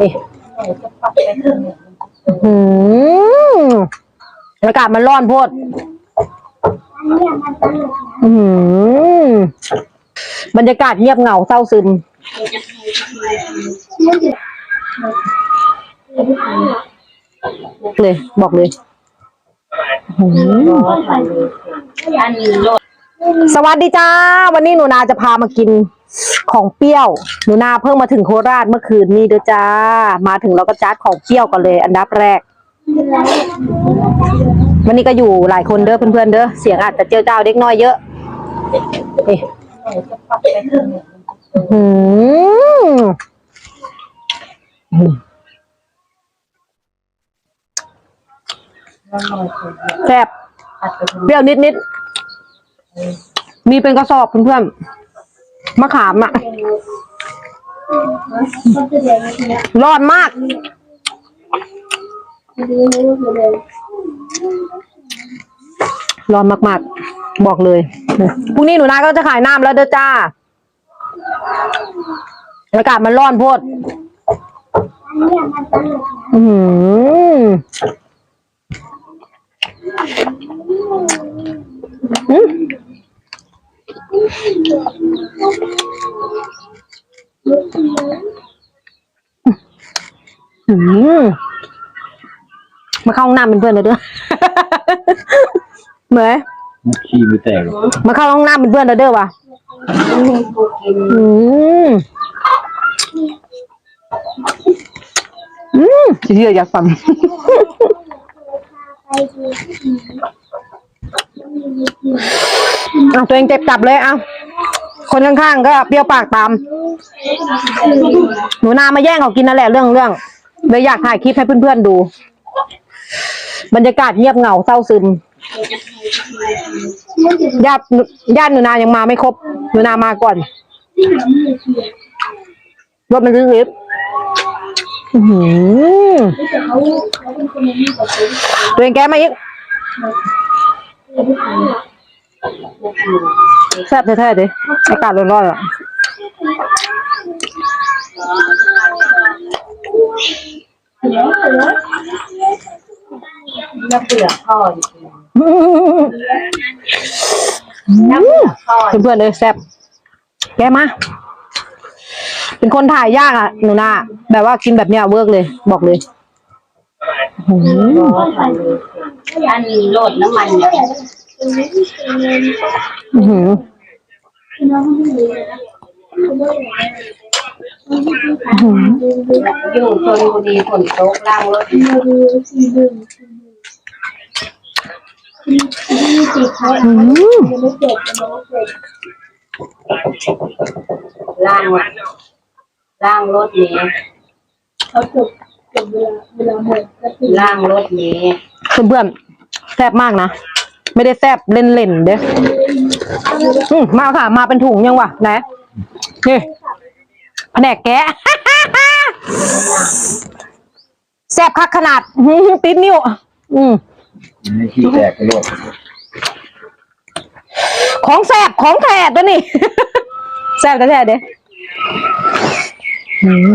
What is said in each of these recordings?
นี่อืมอากาศมันร้อนโพดอืมบรรยากาศเงียบเหงาเศร้าซึม เลย บอกเลยอืมอันนี้โลดสวัสดีจ้า วันนี้หนูนาจะพามากิน ของเปรี้ยวหนูนาเพิ่งมาถึงโคราชเมื่อคืนนี้เด้อจ้า มาถึงเราก็จัดของเปรี้ยวกันเลย อันดับแรก วันนี้ก็อยู่หลายคนเด้อเพื่อนๆเด้อเสียงอาจจะเจียวเจ้าเด็กน้อยเยอะนี่อืมแซ่บเปรี้ยวนิดๆมีเป็นกระสอบเพื่อนๆ มะขามอะร้อนมาก ร้อนมากๆ บอกเลย พรุ่งนี้หนูนาก็จะขายน้ำแล้วเด้อจ้า อากาศมันร้อนโพดอืมอืม อืมมาเข้าห้องน้ำเป็นเพื่อนเลยเด้อ เหมยขี้มือแตกมาเข้าห้องน้ำเป็นเพื่อนเราเด้อวะกูกินอืมอืมเชื่ออยากฟัง เอาตัวเองเจ็บจับเลยเอาคนข้างๆก็เปรี้ยวปากตาม หนูนามาแย่งเขากินนั่นแหละเรื่องเรื่องเลยอยากถ่ายคลิปให้เพื่อนๆดู บรรยากาศเงียบเหงาเศร้าซึมญาติญาติหนูนายังมาไม่ครบ หนูนามาก่อนรถมันซื้อลิฟต์อื้อหือตัวเองแกะมาอีก แซ่บแท้ๆดิอากาศร้อนๆอะน้ำเปลือกทอดอื้อน้ำเปลือกทอดเพื่อนๆเลยแซ่บแกะมาเป็นคนถ่ายยากอะหนูนาแบบว่ากินแบบเนี้ยเวิร์กเลย บอกเลยอื้อหืออันนี้โลดน้ำมันเนี่ย อือหืออยู่ชนบุรีฝนตกล่างรถอื้อหือล่างล่างรถนี้ล่างรถนี้เพื่อนๆแซ่บมากนะ ไม่ได้แซ่บเล่นๆเด้อืมมาค่ะ มาเป็นถุงยังวะไหนนี่แผนกแกะแซ่บคักขนาดอื้อหือติดนิ้ว อืมให้ขี้แตกไปรวดของแซ่บของแท้ตัวนี่แซ่บแท้ๆเด้อืม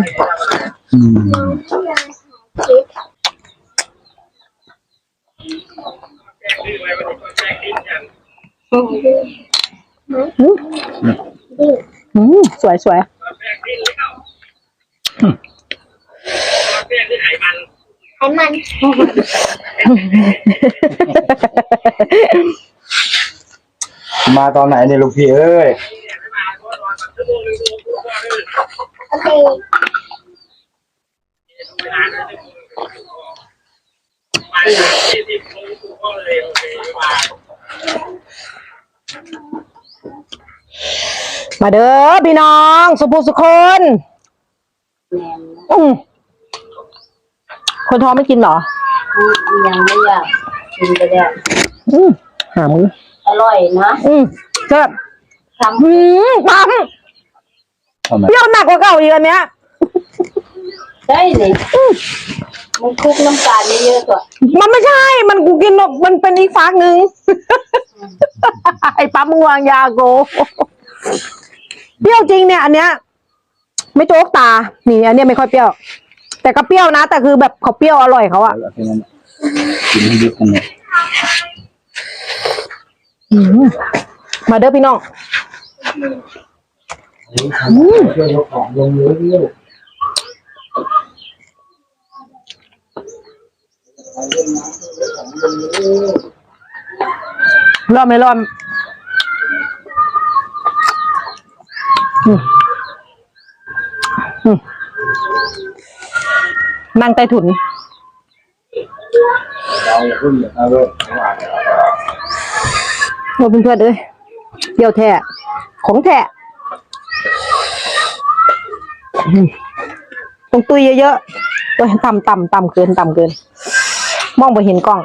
อืมอืมสวยสวยไขมันมาตอนไหนเนี่ยลูกพี่เอ้ยโอเค มาเด้อพี่น้อง สุภูสุคนแหนมอืมคนท้องไม่กินเหรอยังไม่อยากกินไปแล้วอืมหามืออร่อยนะ อืมแซ่บทำอืมปั๊มทำไมเปรี้ยวหนักกว่าเก่าอีกอันเนี้ยได้เลยมันคลุกน้ำตาลเยอะๆตัวมันไม่ใช่ มันกูกินมันเป็นอีกฟากหนึ่งไอ้ปั๊มมึงวางยาโก เปรี้ยวจริงเนี่ย อันเนี้ย ไม่โจ๊กตา นี่ อันเนี้ยไม่ค่อยเปรี้ยว แต่ก็เปรี้ยวนะ แต่คือแบบเขาเปรี้ยวอร่อยเขาอะเอาแค่นั้นกินให้ยึดกันเลยอืมมาเด้อพี่น้องช่วยยกของลงเลยพี่ลูกรอดไม่รอด นั่งใต้ถุน เราอย่าพึ่งอย่าเอาเลยว่าโอ้เพื่อนๆเอ้ยเดี่ยวแท้ของแท้อืมตรงตุยเยอะๆโอ้ยต่ำต่ำต่ำเกินต่ำเกิน มองไปเห็นกล้อง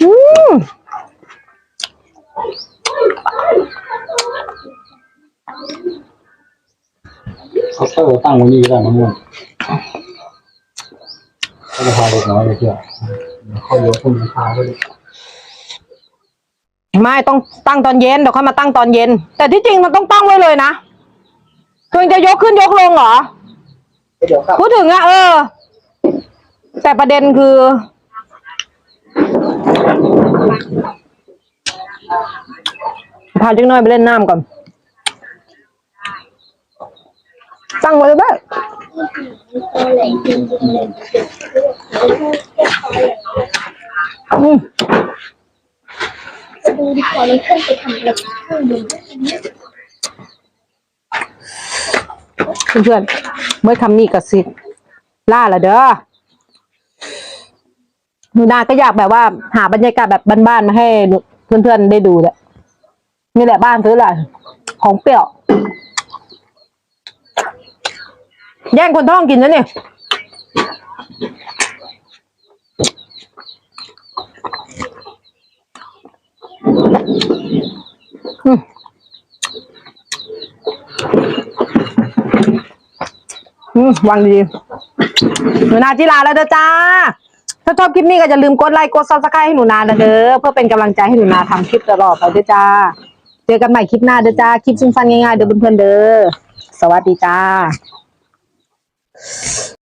อืม เขาเตอร์ตั้งไว้นี่ก็ได้มะม่วงก็จะพาเด็กน้อยไปเที่ยวเขาเยอะขึ้นราคาด้วยไม่ต้องตั้งตอนเย็นเดี๋ยวค่อยมาตั้งตอนเย็น แต่ที่จริงมันต้องตั้งไว้เลยนะคือจะยกขึ้นยกลงเหรอเดี๋ยวครับพูดถึงอะเออ แต่ประเด็นคือ พาเด็กน้อยไปเล่นน้ำก่อน ตั้งไว้เลยบ้างอืมจะดูดีกว่าเลยขึ้นไปทำอะไรเครื่องบนเพื่อนๆเมื่อคำนี้กับสิล่าละเด้อหนูนาก็อยากแบบว่า หาบรรยากาศแบบบ้านๆมาให้เพื่อนๆได้ดูแหละนี่แหละบ้านซื้อแหละของเปรี้ยว แย่งคนท้องกินนะเนี่ยอืมอืมวางดีหนูนาจิลาแล้วเด้อจ้า ถ้าชอบคลิปนี้ก็อย่าลืมกดไลค์กดซับสไครต์ให้หนูนานะเด้อเพื่อเป็นกำลังใจให้หนูนาทำคลิปตลอดไปเด้อจ้า เจอกันใหม่คลิปหน้าเด้อจ้า คลิปสั้นๆง่ายๆเด้อเพื่อนๆเด้อ สวัสดีจ้า Thank you.